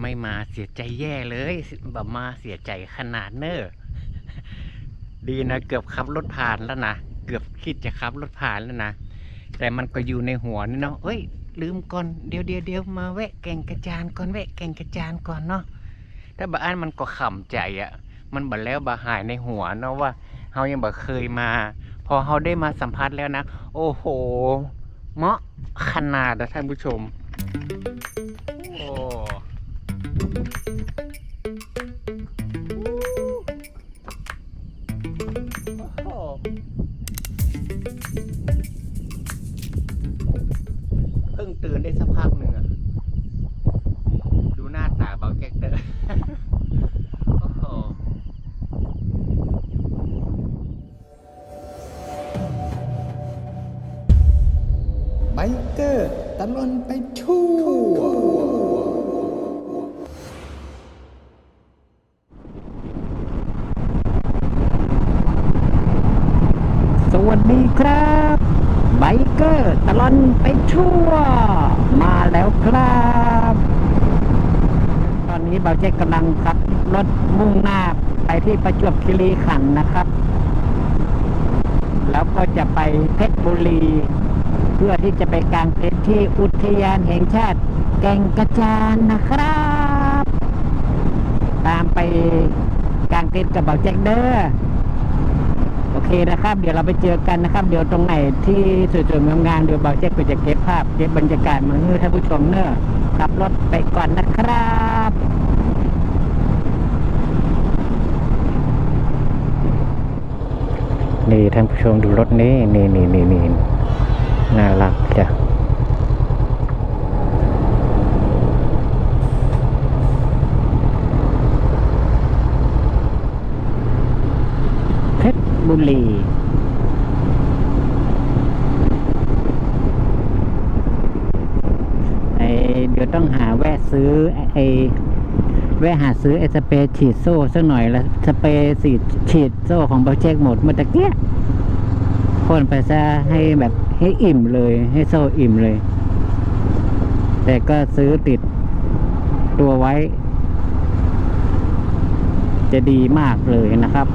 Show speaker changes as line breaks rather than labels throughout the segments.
ไม่มาเสียใจแย่เลยแบบมาเสียใจขนาดเนอร์ดีนะเกือบขับรถผ่านแล้วนะเกือบคิดจะขับรถผ่านแล้วนะแต่มันก็อยู่ในหัวนี่เนาะเอ้ย ลืมก่อนเดี๋ยวเดี๋ยวเดี๋ยวมาแวะแก่งกระจานก่อนแวะแก่งกระจานก่อนเนาะถ้าบาอันมันก็ขำใจอะ่ะ มันบ่แล้วบาหายในหัวเนาะว่าเฮายังบ่เคยมา พอเฮาได้มาสัมผัสแล้วนะ โอ้โห เหมาะขนาดนะท่านผู้ชม ไป
ทั่ว
สวัสดีครับ ไบเกอร์ตลอนไปทั่ว มาแล้วครับ ตอนนี้เบาเจ๊กกำลังขับรถมุ่งหน้าไปที่ประจวบคีรีขันธ์นะครับ แล้วก็จะไปเพชรบุรี เพื่อที่จะไปกางเต็นท์ที่อุทยานแห่งชาติแก่งกระจานนะครับ ตามไปกางเต็นท์กับเบาเจ๊กเด้อโอเคนะครับ เดี๋ยวเราไปเจอกันนะครับ เดี๋ยวตรงไหนที่สวยๆงามๆเดี๋ยวเบาเจ๊กก็จะเก็บภาพเก็บบรรยากาศมาให้ท่านผู้ชมเนอะขับรถไปก่อนนะครับ
นี่ท่านผู้ชมดูรถนี้นี่นี่นี่นี่ น่ารักจ้ะ
เพชรบุรีไอเดี๋ยวต้องหาแวะซื้อไอแวะหาซื้อไอสเปรย์ฉีดโซ่สักหน่อยละสเปรย์สีดฉีดโซ่ของเบาเช็คหมดเมื่อตะเกียพ่นไปซะให้แบบ ให้อิ่มเลย ให้โซ่อิ่มเลย แต่ก็ซื้อติดตัวไว้ จะดีมากเลยนะครับ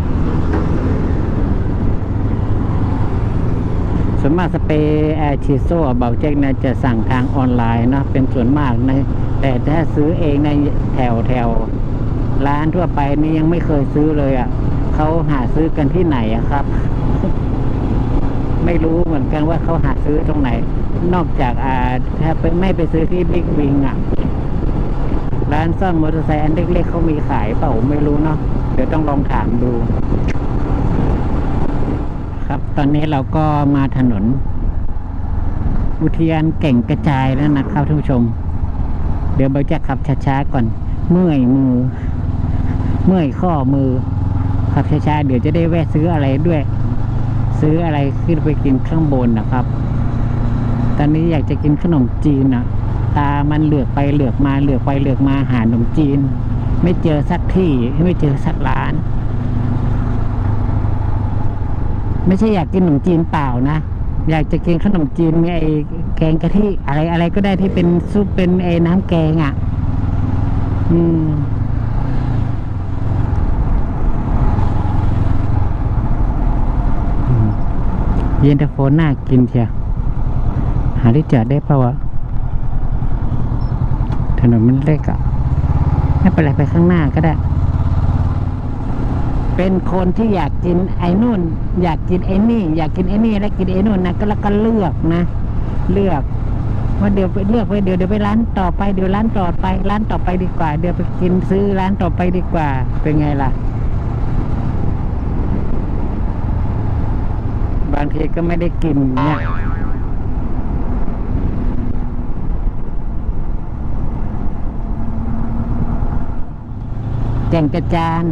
ส่วนมากสเปรย์แอร์ชิโซเบาเจ๊กนะจะสั่งทางออนไลน์เนะเป็นส่วนมากนะแต่ถ้าซื้อเองในแถวแถวร้านทั่วไปนี่ยังไม่เคยซื้อเลยอะ่ะเขาหาซื้อกันที่ไหนอะครับ ไม่รู้เหมือนกันว่าเขาหาซื้อตรงไหน นอกจากอ่าถ้าไปไม่ไปซื้อที่บิ๊กวิงอะ ร้านซ่อมมอเตอร์ไซค์อันเล็กๆเขามีขายเปล่าไม่รู้เนาะเดี๋ยวต้องลองถามดู ครับ ตอนนี้เราก็มาถนน อุทยานเก่งกระจายแล้วนะครับท่านผู้ชม เดี๋ยวเราจะขับช้าๆก่อน เมื่อยมือ เมื่อยข้อมือขับช้าๆเดี๋ยวจะได้แวะซื้ออะไรด้วย ซื้ออะไรขึ้นไปกินข้างบนนะครับ ตอนนี้อยากจะกินขนมจีนอะตามันเหลือกไปเหลือกมาเหลือกไปเหลือกมาหาขนมจีน ไม่เจอสักที่ไม่เจอสักร้าน ไม่ใช่อยากกินขนมจีนเปล่านะอยากจะกินขนมจีนไอ้แกงกะทิอะไรอะไรก็ได้ที่เป็นซุปเป็นไอ้น้ำแกงอะ อืม เย็นตาโฟน่ากินเชียหาที่จอดได้เปล่าวะถนนมันเล็กอะไม่เป็นไรไปข้างหน้าก็ได้ เป็นคนที่อยากกินไอ้นู่น อยากกินไอ้นี่ อยากกินไอ้นี่แล้วกินไอ้นู่นนะก็แล้วก็เลือกนะ เลือกว่าเดี๋ยวไปเลือกไปเดี๋ยวเดี๋ยวไปร้านต่อไปเดี๋ยวร้านต่อไป ร้านต่อไปดีกว่า เดี๋ยวไปกินซื้อร้านต่อไปดีกว่า เป็นไงล่ะ บางก็ไม่ได้กินเนี่ยแก่งกระจาน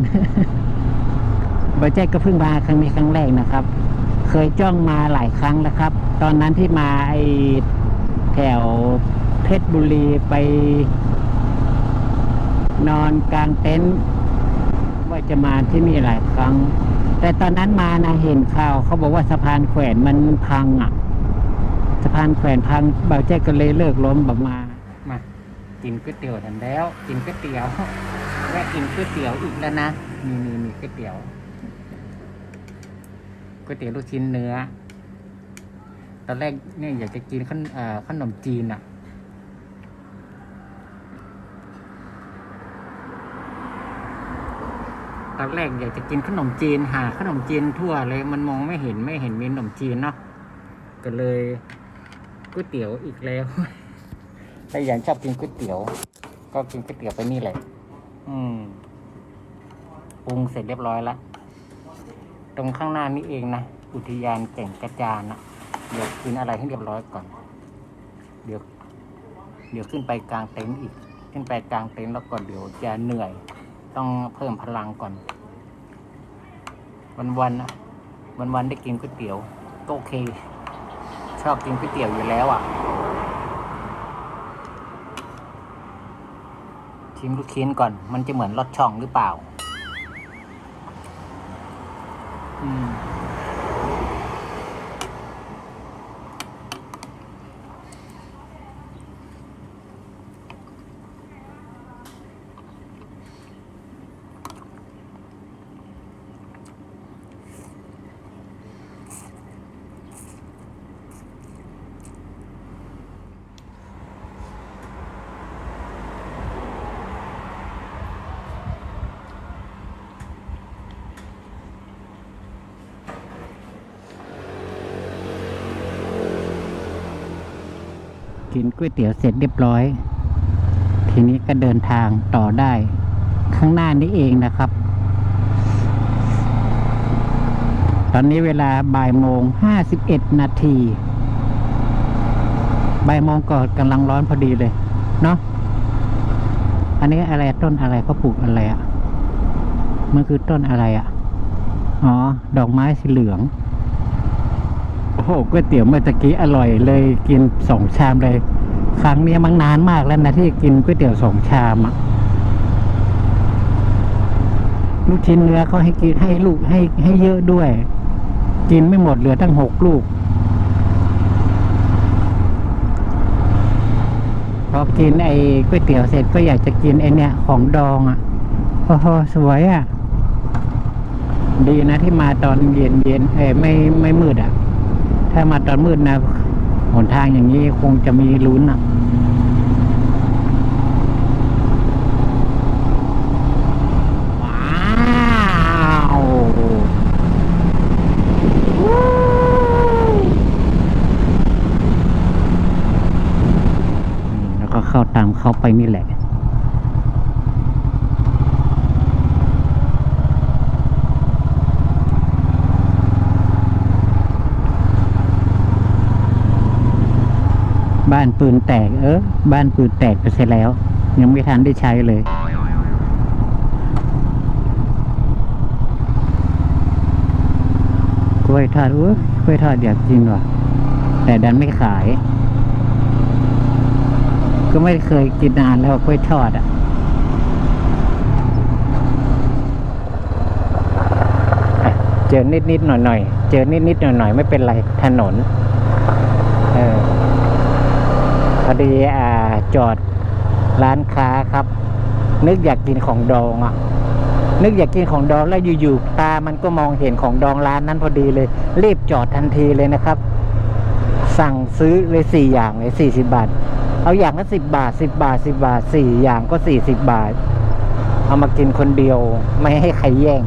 บาเจ๊ก็เพิ่งมาครั้งนี้ครั้งแรกนะครับ เคยจ้องมาหลายครั้งแล้วครับ ตอนนั้นที่มาไอแถวเพชรบุรีไป นอนกลางเต็นท์ว่าจะมาที่นี่หลายครั้ง แต่ตอนนั้นมานะเห็นข่าวเขาบอกว่าสะพานแขวนมันพังอะ สะพานแขวนพังเบาเจ๊ก็เลยเลิกล้มแบบมา มา
กินก๋วยเตี๋ยวทันแล้ว กินก๋วยเตี๋ยวแวะกินก๋วยเตี๋ยวอีกแล้วนะนี่นี่นี่ก๋วยเตี๋ยวก๋วยเตี๋ยวลูกชิ้นเนื้อ ตอนแรกเนี่ยอยากจะกินขนขนมจีนอะ ตอนแรกอยากจะกินขนมจีนหาขนมจีนทั่วเลยมันมองไม่เห็นไม่เห็นมีขนมจีนเนาะก็เลยก๋วยเตี๋ยวอีกแล้วแต่อย่างชอบกินก๋วยเตี๋ยว ก็กินก๋วยเตี๋ยวไปนี่แหละ อืมปรุงเสร็จเรียบร้อยแล้วตรงข้างหน้านี้เองนะอุทยานแก่งกระจานนะเดี๋ยวกินอะไรให้เรียบร้อยก่อน เดี๋ยว เดี๋ยวขึ้นไปกลางเต็นท์อีก ขึ้นไปกลางเต็นท์แล้วก็เดี๋ยวจะเหนื่อย ต้องเพิ่มพลังก่อน วันวันนะวันวันได้กินก๋วยเตี๋ยวก็โอเค ชอบกินก๋วยเตี๋ยวอยู่แล้วอะ ชิมลูกชิ้นก่อน มันจะเหมือนรสช่องหรือเปล่า อืม กินก๋วยเตี๋ยวเสร็จเรียบร้อย ทีนี้ก็เดินทางต่อได้ ข้างหน้านี้เองนะครับ ตอนนี้เวลาบ่ายโมงห้าสิบเอ็ดนาทีบ่ายโมงก็กำลังร้อนพอดีเลยเนาะอันนี้อะไรต้นอะไรเขาปลูกอะไรอะ่ะมันคือต้นอะไรอะ่ะ อ๋อ ดอกไม้สีเหลือง หก๋วยเตี๋ยวเมื่อตะกี้อร่อยเลยกินสองชามเลย ครั้งนี้มันนานมากแล้วนะที่กินก๋วยเตี๋ยวสองชามอะลูกชิ้นเนื้อเขาให้กินให้ลูกให้ให้เยอะด้วย กินไม่หมดเหลือตั้งหกลูกพอกินไอ้ก๋วยเตี๋ยวเสร็จก็อยากจะกินไอ้เนี่ย ของดองอะโอ้โหสวยอะ ดีนะที่มาตอนเย็นเย็นเอ้ไม่ไม่มืดอะ ถ้ามาตอนมืดนะหนทางอย่างนี้คงจะมีลุ้นอะว้าวแล้วก็เข้าตามเขาไปนี่แหละ บ้านปืนแตก เออ บ้านปืนแตกไปเสียแล้ว ยังไม่ทันได้ใช้เลยกล้วยทอดอุ้ยกล้วยทอดอยากกินว่ะ แต่ดันไม่ขาย ก็ไม่เคยกินนานแล้วกล้วยทอดอะเจอนิดนิดหน่อยหน่อยเจอนิดนิดหน่อยหน่อยไม่เป็นไรถนน เออ อดีอ่าจอดร้านค้าครับ นึกอยากกินของดองอะ นึกอยากกินของดองแล้วอยู่ๆตามันก็มองเห็นของดองร้านนั้นพอดีเลย รีบจอดทันทีเลยนะครับ สั่งซื้อเลยสี่อย่างเลยสี่สิบาท เอาอย่างละสิบบาทสิบบาทสิบบาทสี่อย่างก็สี่สิบบาท เอามากินคนเดียว ไม่ให้ใครแย่ง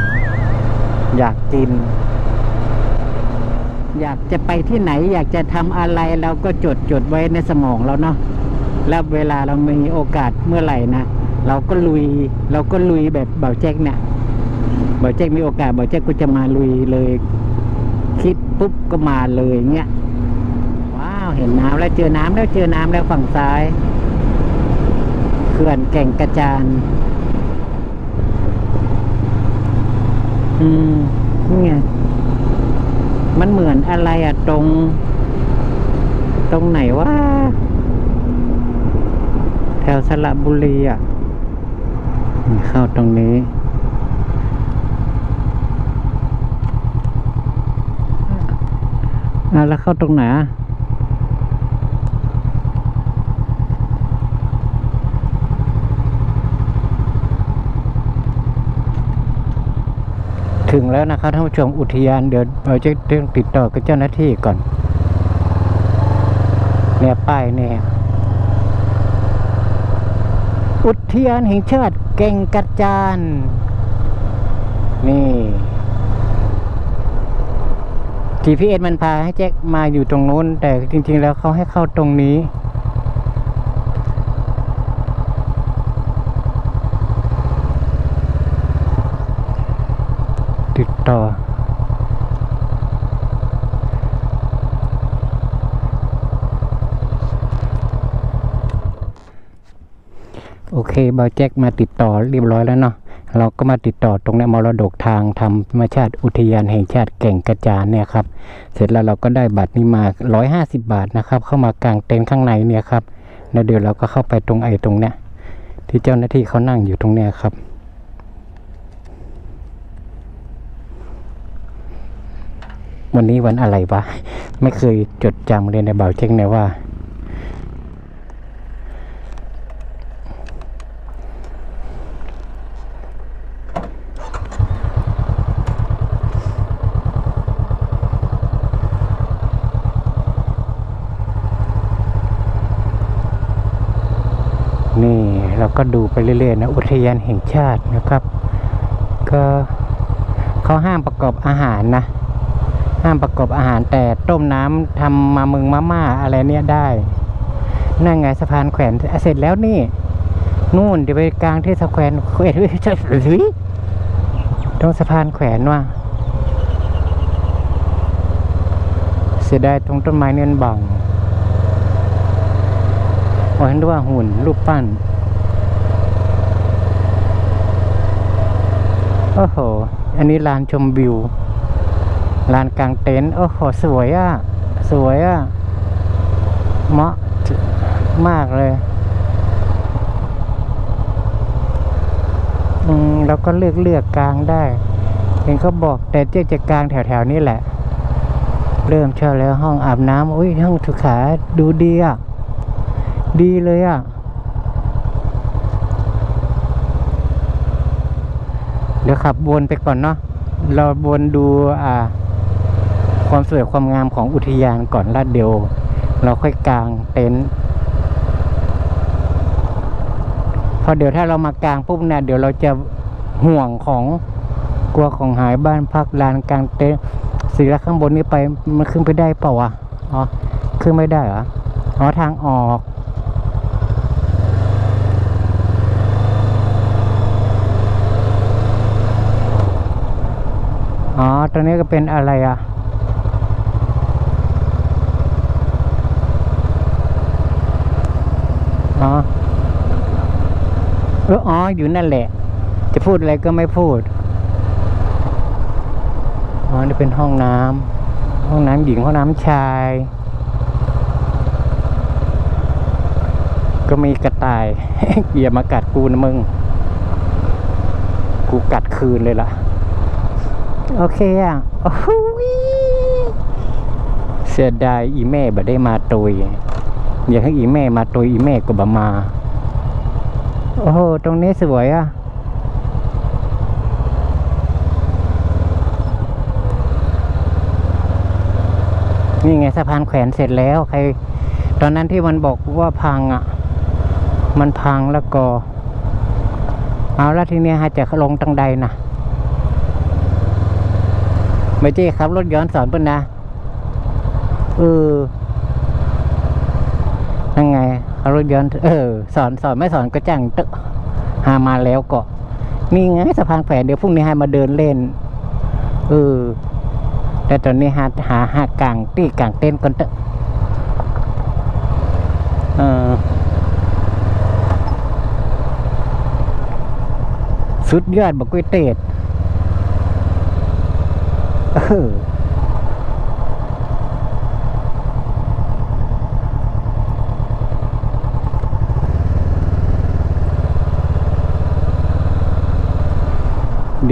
อยากกิน อยากจะไปที่ไหน อยากจะทำอะไรเราก็จดจดไว้ในสมองเราเนาะแล้วเวลาเรามีโอกาสเมื่อไหร่นะเราก็ลุย เราก็ลุยแบบเบาแจ็คเนี่ยเบาแจ็คมีโอกาสเบาแจ็คก็จะมาลุยเลย คิดปุ๊บก็มาเลยเงี้ยว้าวเห็นน้ำแล้วเจอน้ำแล้วเจอน้ำแล้วฝั่งซ้ายเขื่อนแก่งกระจานอืมนี่ไง มันเหมือนอะไรอะตรง ตรงไหนวะแถวสระบุรีอะนี่เข้าตรงนี้อะแล้วเข้าตรงไหนอะ ถึงแล้วนะครับท่านผู้ชมอุทยานเดี๋ยวเราจะต้องติดต่อกับเจ้าหน้าที่ก่อน เนี่ยป้ายเนี่ยอุทยานแห่งชาติเก่งกระจาน นี่ GPS มันพาให้แจ็คมาอยู่ตรงนู้น แต่จริง ๆ แล้วเขาให้เข้าตรงนี้ ต่อ โอเคบาวแจ็คมาติดต่อเรียบร้อยแล้วเนาะเราก็มาติดต่อตรงนี้มรดกทางธรรมชาติอุทยานแห่งชาติแก่งกระจานเนี่ยครับ เสร็จแล้วเราก็ได้บัตรนี้มา 150 บาทนะครับ เข้ามากางเต็นท์ข้างในเนี่ยครับแล้วเดี๋ยวเราก็เข้าไปตรงไอ้ตรงเนี้ยที่เจ้าหน้าที่เขานั่งอยู่ตรงเนี้ยครับ วันนี้วันอะไรวะ ไม่เคยจดจำเลยนในเบาเช็คเนี่ยว่า นี่เราก็ดูไปเรื่อยๆนะ อุทยานแห่งชาตินะครับ ก็เขาห้ามประกอบอาหารนะ ห้ามประกอบอาหารแต่ต้มน้ำทำมามึงมาม่าอะไรเนี่ยได้ นั่นไงสะพานแขวนเสร็จแล้วนี่ นู่นเดี๋ยวไปกลางที่สะแขวนแขวนใช่หรือตรงสะพานแขวนว่ะเสียดายตรงต้นไม้เนียนบังโอ้เห็นด้วยว่าหุ่นรูปปั้น โอ้โห อันนี้ลานชมวิว ลานกลางเต็นท์โอ้โหสวยอะ สวยอะ เหมาะมากเลยอืมเราก็เลือกเลือกกลางได้เห็นเขาบอกแต่เจ๊จะกลางแถวๆนี้แหละ เริ่มเช่าแล้วห้องอาบน้ำอุ้ยห้องสุขาดูดีอะ ดีเลยอะเดี๋ยวขับวนไปก่อนเนาะ เราวนดูอ่า ความสวยความงามของอุทยานก่อนล้วเดียวเราค่อยกางเต็นท์พอเดี๋ยวถ้าเรามากางปุ๊บเนี่ยเดี๋ยวเราจะห่วงของกลัวของหายบ้านพักลานกลางเต็นท์สีละข้างบนนี้ไปมันขึ้นไปได้เปล่าวะอ๋อขึ้นไม่ได้เหรออ๋อทางออกอ๋อตรงนี้ก็เป็นอะไรอะ อ๋อเอออ๋ออยู่นั่นแหละ จะพูดอะไรก็ไม่พูด อ๋อนี่เป็นห้องน้ำห้องน้ำหญิงห้องน้ำชาย ก็มีกระต่ายอย่ามากัดกูนะมึง กูกัดคืนเลยล่ะ โอเคอะโอ้ยเสียดายอีแม่บ่ได้มาตุย อยากให้อีแม่มาตุยอีแม่ก็บมา โอ้โห ตรงนี้สวยอะ นี่ไงสะพานแขวนเสร็จแล้ว ใคร ตอนนั้นที่มันบอกว่าพังอะ มันพังแล้วก็ เอาแล้วทีนี้ฮะจะลงตังใดนะไม่ใช่ครับรถย้อนสอนเพิ่นนะ เออ ยังไงเอารถย้อนเออ สอนสอนไม่สอนก็จ้างเตะหามาแล้วก็นี่ไงสะพานแขวนเดี๋ยวพรุ่งนี้ให้มาเดินเล่นเออแต่ตอนนี้หาหาหากลางตีกลางเต้นก่อนเตอะเออสุดยอดบอกก๋วยเตี๋ยวเออ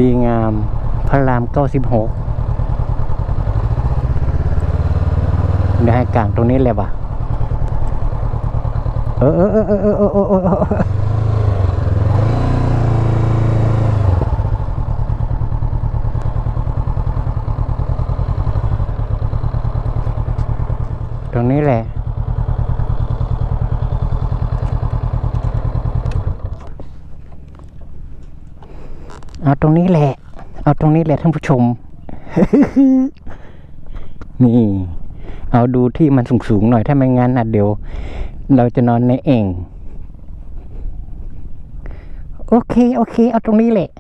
ดีงาม พระรามเก้าสิบหกเดี๋ยวให้กลางตรงนี้เลยว่ะเออเออเออเออเออเออตรงนี้แหละ เอาตรงนี้แหละ เอาตรงนี้แหละท่านผู้ชม นี่ เอาดูที่มันสูงๆหน่อยถ้าไม่งั้นอะเดี๋ยว เราจะนอนในเอ่งโอเค โอเค เอาตรงนี้แหละ